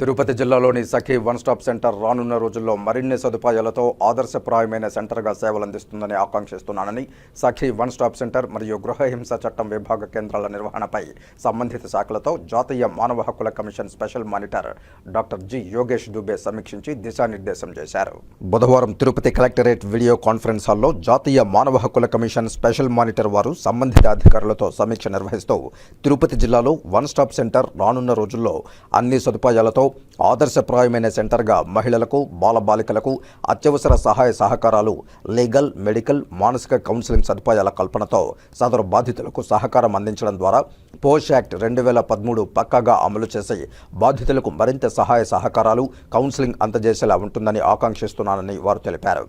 తిరుపతి జిల్లాలోని సఖీ one stop centre రానున్న రోజుల్లో మరిన్ని సదుపాయాలతో ఆదర్శప్రాయమైన సెంటర్గా సేవలందిస్తుందని ఆకాంక్షిస్తున్నానని సఖీ వన్ స్టాప్ సెంటర్ మరియు గృహహింస చట్టం విభాగ కేంద్రాల నిర్వహణపై సంబంధిత శాఖలతో జాతీయ మానవ హక్కుల commission special monitor doctor G Yogesh Dubey సమీక్షించి దిశానిర్దేశం చేశారు. బుధవారం తిరుపతి కలెక్టరేట్ వీడియో కాన్ఫరెన్స్ హాల్లో జాతీయ మానవ హక్కుల కమిషన్ స్పెషల్ మానిటర్ వారు సంబంధిత అధికారులతో సమీక్ష నిర్వహిస్తూ తిరుపతి జిల్లాలో వన్ స్టాప్ సెంటర్ రానున్న రోజుల్లో అన్ని సదుపాయాలతో ఆదర్శప్రాయమైన సెంటర్గా మహిళలకు బాలబాలికలకు అత్యవసర సహాయ సహకారాలు లీగల్ మెడికల్ మానసిక కౌన్సిలింగ్ సదుపాయాల కల్పనతో సదరు బాధితులకు సహకారం అందించడం ద్వారా పోష్ యాక్ట్ రెండు వేల పదమూడు పక్కాగా అమలు చేసి బాధితులకు మరింత సహాయ సహకారాలు కౌన్సిలింగ్ అందజేసేలా ఉంటుందని ఆకాంక్షిస్తున్నానని వారు తెలిపారు.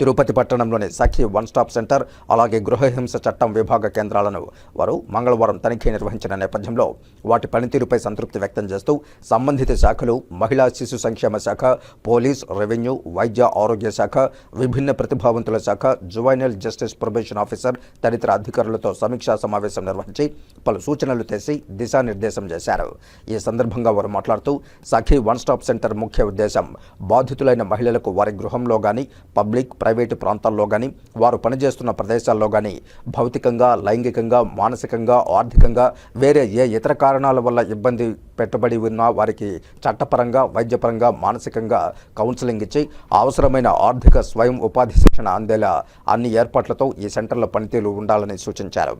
తిరుపతి పట్టణంలోని సఖి వన్ స్టాప్ సెంటర్ అలాగే గృహహింస చట్టం విభాగ కేంద్రాలను వారు మంగళవారం తనిఖీ నిర్వహించిన నేపథ్యంలో వాటి పనితీరుపై సంతృప్తి వ్యక్తం చేస్తూ సంబంధిత శాఖలు మహిళా శిశు సంక్షేమ శాఖ పోలీస్ రెవెన్యూ వైద్య ఆరోగ్య శాఖ విభిన్న ప్రతిభావంతుల శాఖ జువైనల్ జస్టిస్ ప్రొబేషన్ ఆఫీసర్ తదితర అధికారులతో సమీక్షా సమావేశం నిర్వహించి పలు సూచనలు చేసి దిశానిర్దేశం చేశారు. ఈ సందర్భంగా వారు మాట్లాడుతూ సఖీ వన్ స్టాప్ సెంటర్ ముఖ్య ఉద్దేశం బాధితులైన మహిళలకు వారి గృహంలో కానీ పబ్లిక్ ప్రైవేటు ప్రాంతాల్లో కానీ వారు పనిచేస్తున్న ప్రదేశాల్లో కానీ భౌతికంగా లైంగికంగా మానసికంగా ఆర్థికంగా వేరే ఏ ఇతర కారణాల వల్ల ఇబ్బంది పెట్టబడి ఉన్న వారికి చట్టపరంగా వైద్యపరంగా మానసికంగా కౌన్సిలింగ్ ఇచ్చి అవసరమైన ఆర్థిక స్వయం ఉపాధి శిక్షణ అందేలా అన్ని ఏర్పాట్లతో ఈ సెంటర్ల పనితీరు ఉండాలని సూచించారు.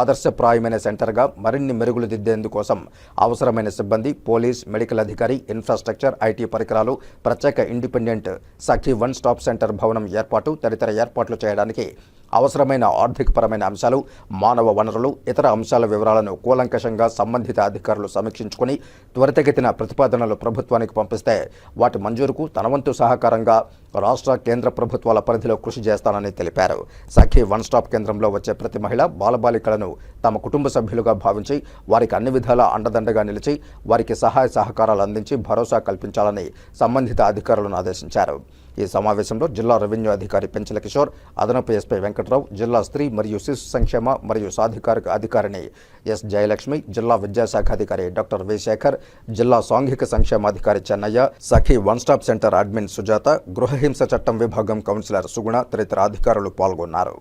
ఆదర్శప్రాయమైన సెంటర్గా మరిన్ని మెరుగులు దిద్దేందుకోసం అవసరమైన సిబ్బంది పోలీస్ మెడికల్ అధికారి ఇన్ఫ్రాస్ట్రక్చర్ ఐటీ పరికరాలు ప్రత్యేక independent Sakhi one stop centre భవనం ఏర్పాటు తదితర ఏర్పాట్లు చేయడానికి అవసరమైన ఆర్థికపరమైన అంశాలు మానవ వనరులు ఇతర అంశాల వివరాలను కూలంకషంగా సంబంధిత అధికారులు సమీక్షించుకుని త్వరితగతిన ప్రతిపాదనలు ప్రభుత్వానికి పంపిస్తే వాటి మంజూరుకు తనవంతు సహకారంగా రాష్ట్ర కేంద్ర ప్రభుత్వాల పరిధిలో కృషి చేస్తానని తెలిపారు. సఖీ వన్ స్టాప్ కేంద్రంలో వచ్చే ప్రతి మహిళ బాలబాలికలను తమ కుటుంబ సభ్యులుగా భావించి వారికి అన్ని విధాల అండదండగా నిలిచి వారికి సహాయ సహకారాలు అందించి భరోసా కల్పించాలని సంబంధిత అధికారులను ఆదేశించారు. ఈ సమావేశంలో జిల్లా రెవెన్యూ అధికారి పెంచల కిషోర్ అదనపు ఎస్పీ వెంకట్రావు జిల్లా స్త్రీ మరియు శిశు సంక్షేమ మరియు సాధికారిక అధికారిని ఎస్ జయలక్ష్మి జిల్లా విద్యాశాఖ అధికారి డాక్టర్ వి శేఖర్ జిల్లా సాంఘిక సంక్షేమాధికారి Chennaiah Sakhi one stop centre admin Sujatha గృహ అహింస చట్టం విభాగం కౌన్సిలర్ సుగుణ తదితర అధికారులు పాల్గొన్నారు.